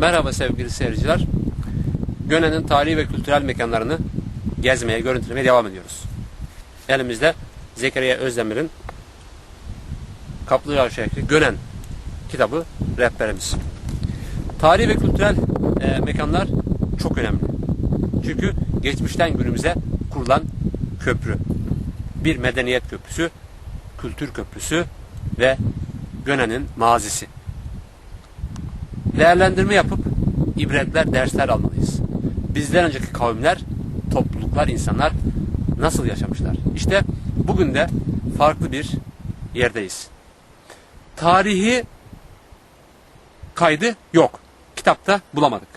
Merhaba sevgili seyirciler. Gönen'in tarihi ve kültürel mekanlarını gezmeye, görüntülemeye devam ediyoruz. Elimizde Zekeriya Özdemir'in Kaplıca şehri Gönen kitabı rehberimiz. Tarihi ve kültürel e, mekanlar çok önemli. Çünkü geçmişten günümüze kurulan köprü. Bir medeniyet köprüsü, kültür köprüsü ve Gönen'in mazisi. Değerlendirme yapıp ibretler, dersler almalıyız. Bizden önceki kavimler, topluluklar, insanlar nasıl yaşamışlar? İşte bugün de farklı bir yerdeyiz. Tarihi kaydı yok. Kitapta bulamadık.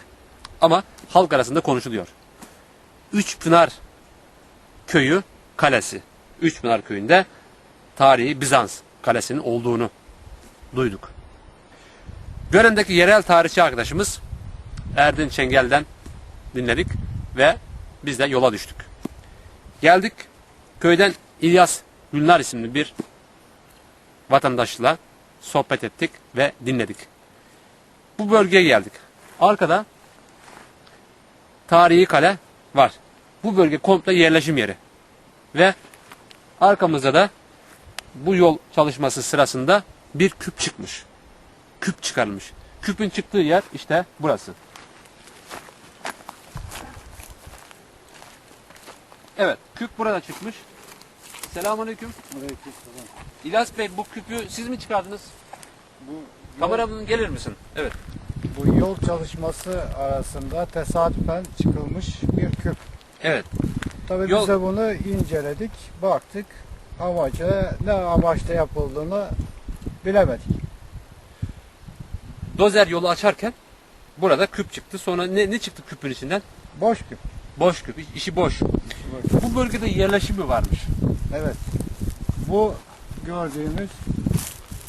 Ama halk arasında konuşuluyor. Üçpınar köyü kalesi. Üçpınar köyünde tarihi Bizans kalesinin olduğunu duyduk. Gören'deki yerel tarihçi arkadaşımız Erdin Çengel'den dinledik ve biz de yola düştük. Geldik köyden İlyas Gülnar isimli bir vatandaşla sohbet ettik ve dinledik. Bu bölgeye geldik. Arkada tarihi kale var. Bu bölge komple yerleşim yeri. Ve arkamızda da bu yol çalışması sırasında bir küp çıkmış. Küp çıkarılmış. Küpün çıktığı yer işte burası. Evet, küp burada çıkmış. Selamünaleyküm. İlyas Bey bu küpü siz mi çıkardınız? Bu Kameramın gelir misin? Evet. bu yol çalışması arasında tesadüfen çıkılmış bir küp. Evet. Tabii Yol- biz de bunu inceledik, baktık. Amacı ne amaçla yapıldığını bilemedik. Dozer yolu açarken burada küp çıktı. Sonra ne, ne çıktı küpün içinden? Boş küp. Boş küp. işi boş. Bu bölgede yerleşim mi varmış? Evet. Bu gördüğümüz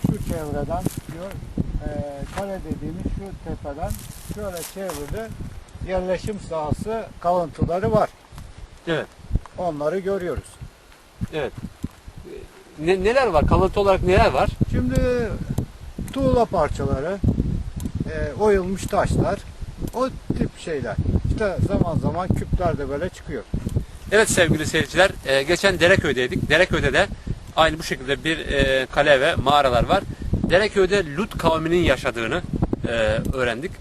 şu çevreden, gör, e, kale dediğimiz şu tepeden şöyle çevrede yerleşim sahası kalıntıları var. Evet. Onları görüyoruz. Evet. Ne, neler var? Kalıntı olarak neler var? Şimdi tuğla parçaları, e, oyulmuş taşlar, o tip şeyler. İşte zaman zaman küpler de böyle çıkıyor. Evet sevgili seyirciler, e, geçen Dereköy'deydik. Dereköy'de de aynı bu şekilde bir e, kale ve mağaralar var. Dereköy'de Lut kavminin yaşadığını e, öğrendik.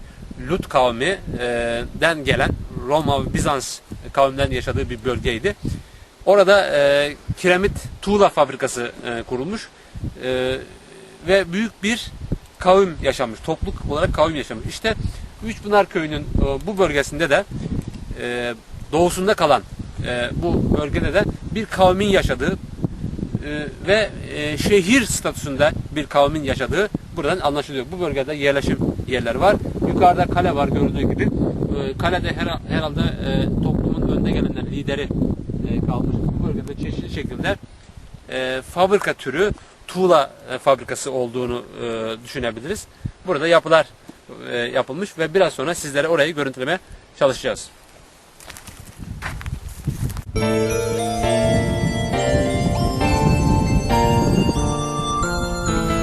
Lut kavminden gelen Roma ve Bizans kavminden yaşadığı bir bölgeydi. Orada e, kiremit tuğla fabrikası e, kurulmuş E, ve büyük bir kavim yaşamış. Topluluk olarak kavim yaşamış. İşte Üçpınar Köyü'nün e, bu bölgesinde de e, doğusunda kalan e, bu bölgede de bir kavmin yaşadığı ve şehir statüsünde bir kavmin yaşadığı buradan anlaşılıyor. Bu bölgede yerleşim yerleri var. Yukarıda kale var görüldüğü gibi. Kalede her, herhalde toplumun önde gelenler lideri kalmış. Bu bölgede çeşitli şekilde fabrika türü tuğla e, fabrikası olduğunu e, düşünebiliriz. Burada yapılar e, yapılmış ve biraz sonra sizlere orayı görüntülemeye çalışacağız.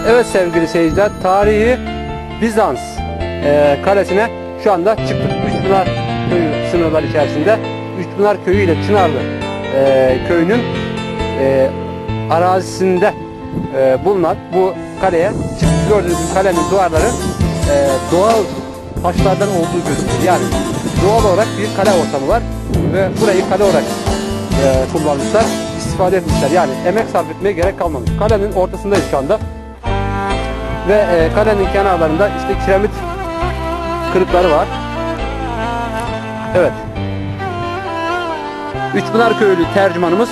Evet sevgili seyirciler, tarihi Bizans e, kalesine şu anda çıktık. Üçpınar köyü sınırlar içerisinde. Üçpınar köyü ile Çınarlı e, köyünün e, arazisinde e, bulunan bu kaleye. Gördüğünüz kalenin duvarları e, doğal taşlardan olduğu gözüküyor. Yani doğal olarak bir kale ortamı var ve burayı kale olarak e, kullanmışlar, istifade etmişler. Yani emek sarf etmeye gerek kalmamış. Kalenin ortasındayız şu anda ve e, kalenin kenarlarında işte kiremit kırıkları var. Evet. Üçpınar Köylü tercümanımız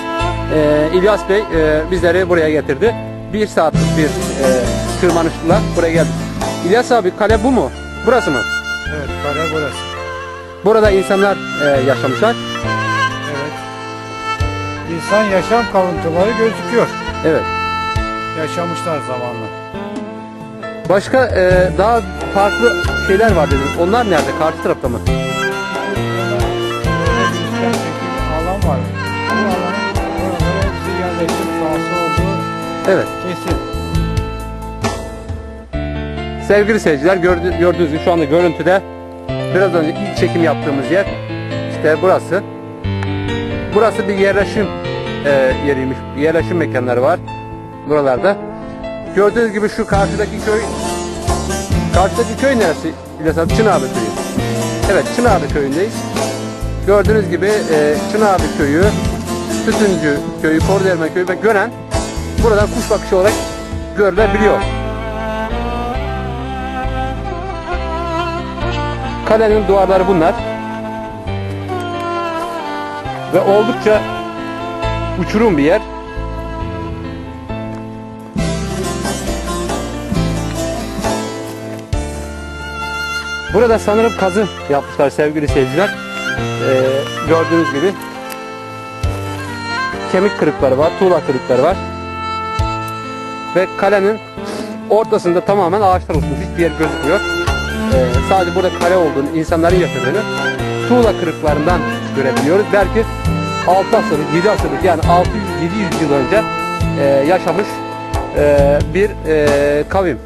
e, İlyas Bey e, bizleri buraya getirdi. Bir saatlik bir e, tırmanışla buraya geldik. İlyas abi kale bu mu? Burası mı? Evet, kare burası. Burada insanlar e, yaşamışlar. Evet. İnsan yaşam kalıntıları gözüküyor. Evet. Yaşamışlar zamanla. Başka e, daha farklı şeyler var dedin. Onlar nerede? Karşı tarafta mı? alan var. Bu alanın orada bir yerleşim sahası olduğu Evet. Sevgili seyirciler gördü- gördüğünüz gibi şu anda görüntüde biraz önce ilk çekim yaptığımız yer işte burası. Burası bir yerleşim e, yeriymiş. Yerleşim mekanları var buralarda. Gördüğünüz gibi şu karşıdaki köy karşıdaki köy neresi? İlyas Çınarlı köyü. Evet Çınarlı köyündeyiz. Gördüğünüz gibi e, Çınarlı köyü, Tütüncü köyü, Korderme köyü ve Gönen buradan kuş bakışı olarak görülebiliyor. Kalenin duvarları bunlar. Ve oldukça uçurum bir yer. Burada sanırım kazı yapmışlar sevgili seyirciler. Ee, gördüğünüz gibi kemik kırıkları var, tuğla kırıkları var. Ve kalenin ortasında tamamen ağaçlar oluşmuş. Hiçbir yer gözükmüyor. Ee, sadece burada kale olduğunu, insanların yaşadığını tuğla kırıklarından görebiliyoruz. Belki 6 asırlık, 7 asırlık yani 600-700 yıl önce e, yaşamış e, bir e, kavim.